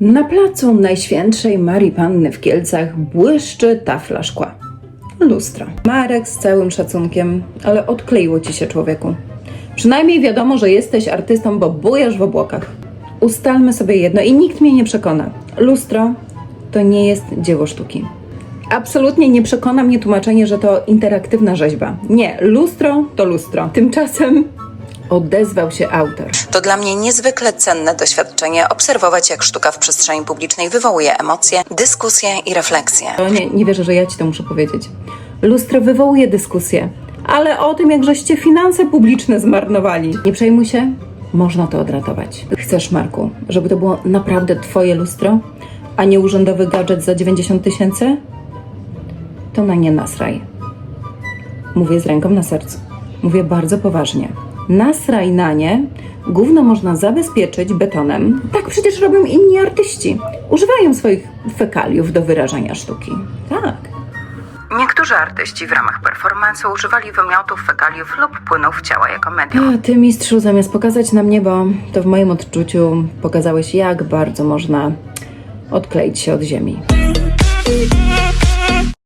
Na placu Najświętszej Marii Panny w Kielcach błyszczy tafla szkła. Lustro. Marek z całym szacunkiem, ale odkleiło ci się człowieku. Przynajmniej wiadomo, że jesteś artystą, bo bujasz w obłokach. Ustalmy sobie jedno i nikt mnie nie przekona. Lustro to nie jest dzieło sztuki. Absolutnie nie przekona mnie tłumaczenie, że to interaktywna rzeźba. Nie, lustro to lustro. Tymczasem odezwał się autor. To dla mnie niezwykle cenne doświadczenie obserwować, jak sztuka w przestrzeni publicznej wywołuje emocje, dyskusje i refleksje. Nie, nie wierzę, że ja ci to muszę powiedzieć. Lustro wywołuje dyskusję, ale o tym, jak żeście finanse publiczne zmarnowali. Nie przejmuj się, można to odratować. Chcesz, Marku, żeby to było naprawdę twoje lustro, a nie urzędowy gadżet za 90 tysięcy? To na nie nasraj. Mówię z ręką na sercu. Mówię bardzo poważnie. Na nie, gówno można zabezpieczyć betonem. Tak przecież robią inni artyści. Używają swoich fekaliów do wyrażania sztuki. Tak. Niektórzy artyści w ramach performance'u używali wymiotów, fekaliów lub płynów ciała jako medium. A ty, mistrzu, zamiast pokazać nam niebo, to w moim odczuciu pokazałeś, jak bardzo można odkleić się od ziemi.